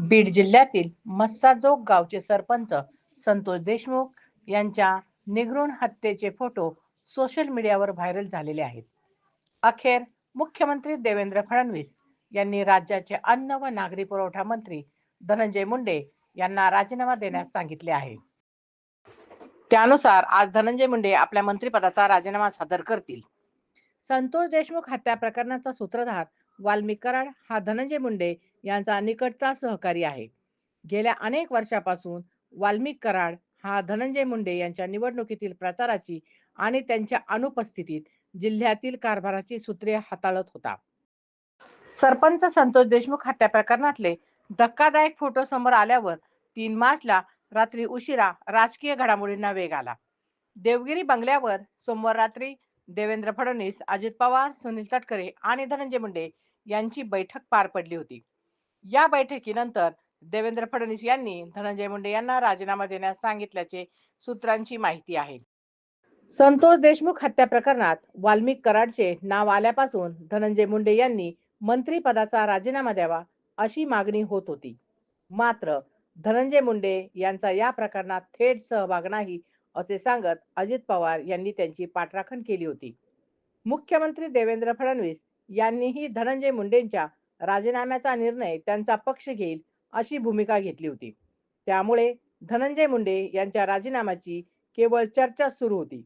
बीड जिल्ह्यातील मस्साजोग गावचे सरपंच संतोष देशमुख यांच्या निगृण हत्येचे फोटो सोशल मीडियावर व्हायरल झालेले आहेत. अखेर मुख्यमंत्री देवेंद्र फडणवीस यांनी राज्याचे अन्न व नागरी पुरवठा मंत्री धनंजय मुंडे यांना राजीनामा देण्यास सांगितले आहे. त्यानुसार आज धनंजय मुंडे आपल्या मंत्रिपदाचा राजीनामा सादर करतील. संतोष देशमुख हत्या प्रकरणाचा सूत्रधार वाल्मिक कराड हा धनंजय मुंडे यांचा निकटचा सहकारी आहे. गेल्या अनेक वर्षापासून वाल्मिक कराड हा धनंजय मुंडे यांच्या निवडणुकीतील प्रचाराची आणि त्यांच्या अनुपस्थितीत जिल्ह्यातील कारभाराची सूत्रे हाताळत होता. सरपंच संतोष देशमुख हत्या प्रकरणातले धक्कादायक फोटो समोर आल्यावर तीन मार्चला रात्री उशिरा राजकीय घडामोडींना वेग आला. देवगिरी बंगल्यावर सोमवार रात्री देवेंद्र फडणवीस अजित पवार सुनील तटकरे आणि धनंजय मुंडे यांची बैठक पार पडली होती. या बैठकीनंतर देवेंद्र फडणवीस यांनी धनंजय मुंडे यांना राजीनामा देण्यास सांगितल्याचे सूत्रांची माहिती आहे. संतोष देशमुख हत्या प्रकरणात वाल्मिक कराडचे नाव आल्यापासून धनंजय मुंडे यांनी मंत्रीपदाचा राजीनामा द्यावा अशी मागणी होत होती. मात्र धनंजय मुंडे यांचा या प्रकरणात थेट सहभाग नाही असे सांगत अजित पवार यांनी त्यांची पाठराखण केली होती. मुख्यमंत्री देवेंद्र फडणवीस यांनीही धनंजय मुंडेंच्या राजीनाम्याचा निर्णय त्यांचा पक्ष घेईल अशी भूमिका घेतली होती. त्यामुळे धनंजय मुंडे यांच्या राजीनाम्याची केवळ चर्चा सुरू होती.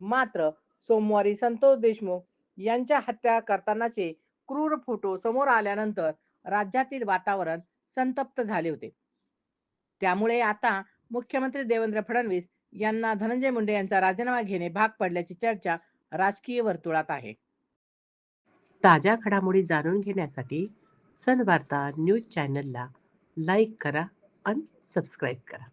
मात्र सोमवारी संतोष देशमुख यांच्या हत्या करतानाचे क्रूर फोटो समोर आल्यानंतर राज्यातील वातावरण संतप्त झाले होते. त्यामुळे आता मुख्यमंत्री देवेंद्र फडणवीस यांना धनंजय मुंडे यांचा राजीनामा घेणे भाग पडल्याची चर्चा राजकीय वर्तुळात आहे. ताज्या घडामोडी जाणून घेण्यासाठी सनवार्ता न्यूज चॅनलला लाईक करा आणि सबस्क्राईब करा.